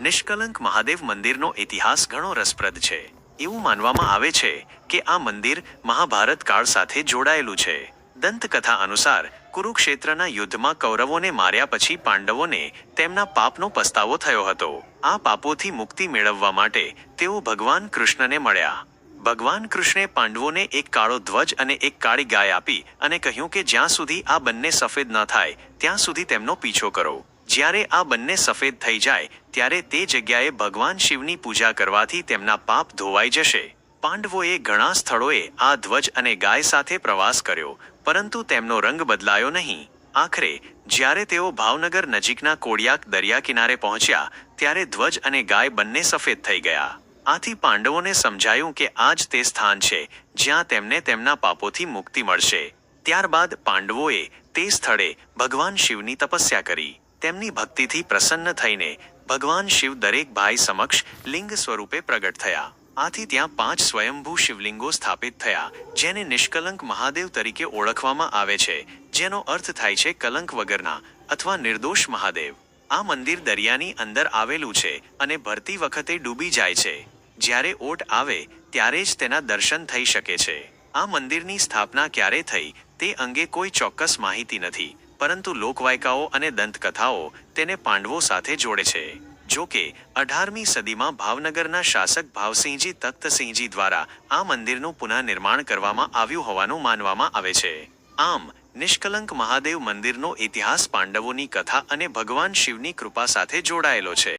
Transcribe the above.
નિષ્કલંક મહાદેવ મંદિરનો ઇતિહાસ ઘણો રસપ્રદ છે. એવું માનવામાં આવે છે કે આ મંદિર મહાભારત કાળ સાથે જોડાયેલું છે. દંતકથા અનુસાર, કુરુક્ષેત્રના યુદ્ધમાં કૌરવોને માર્યા પછી પાંડવોને તેમના પાપનો પસ્તાવો થયો હતો. આ પાપોથી મુક્તિ મેળવવા માટે તેઓ ભગવાન કૃષ્ણને મળ્યા. ભગવાન કૃષ્ણે પાંડવોને એક કાળો ધ્વજ અને એક કાળી ગાય આપી અને કહ્યું કે જ્યાં સુધી આ બંને સફેદ ન થાય, ત્યાં સુધી તેમનો પીછો કરો. જ્યારે આ બંને સફેદ થઈ જાય, ત્યારે તે જગ્યાએ ભગવાન શિવની પૂજા કરવાથી તેમના પાપ ધોવાઈ જશે. પાંડવોએ ઘણા સ્થળોએ આ ધ્વજ અને ગાય સાથે પ્રવાસ કર્યો, પરંતુ તેમનો રંગ બદલાયો નહીં. આખરે, જ્યારે તેઓ ભાવનગર નજીકના કોડિયાક દરિયા કિનારે પહોંચ્યા, ત્યારે ધ્વજ અને ગાય બંને સફેદ થઈ ગયા. આથી પાંડવોને સમજાયું કે આ જ તે સ્થાન છે, જ્યાં તેમને તેમના પાપોથી મુક્તિ મળશે. ત્યારબાદ પાંડવોએ તે સ્થળે ભગવાન શિવની તપસ્યા કરી. તેમની ભક્તિથી પ્રસન્ન થઈને ભગવાન શિવ દરેક ભાઈ સમક્ષ લિંગ સ્વરૂપે પ્રગટ થયા. આથી ત્યાં પાંચ સ્વયંભૂ શિવલિંગો સ્થાપિત થયા, જેને નિષ્કલંક મહાદેવ તરીકે ઓળખવામાં આવે છે, જેનો અર્થ થાય છે કલંક વગરના અથવા નિર્દોષ મહાદેવ. આ મંદિર દરિયાની અંદર આવેલું છે અને ભરતી વખતે ડૂબી જાય છે. જ્યારે ઓટ આવે, ત્યારે જ તેના દર્શન થઈ શકે છે. આ મંદિરની સ્થાપના ક્યારે થઈ, તે અંગે કોઈ ચોક્કસ માહિતી નથી. પરંતુ લોકવાયકાઓ અને દંતકથાઓ તેને પાંડવો સાથે જોડે છે. જો કે અઢારમી સદીમાં ભાવનગરના શાસક ભાવસિંહજી તખ્તસિંહજી દ્વારા આ મંદિરનું પુનઃનિર્માણ કરવામાં આવ્યું હોવાનું માનવામાં આવે છે. આમ, નિષ્કલંક મહાદેવ મંદિરનો ઇતિહાસ પાંડવોની કથા અને ભગવાન શિવની કૃપા સાથે જોડાયેલો છે.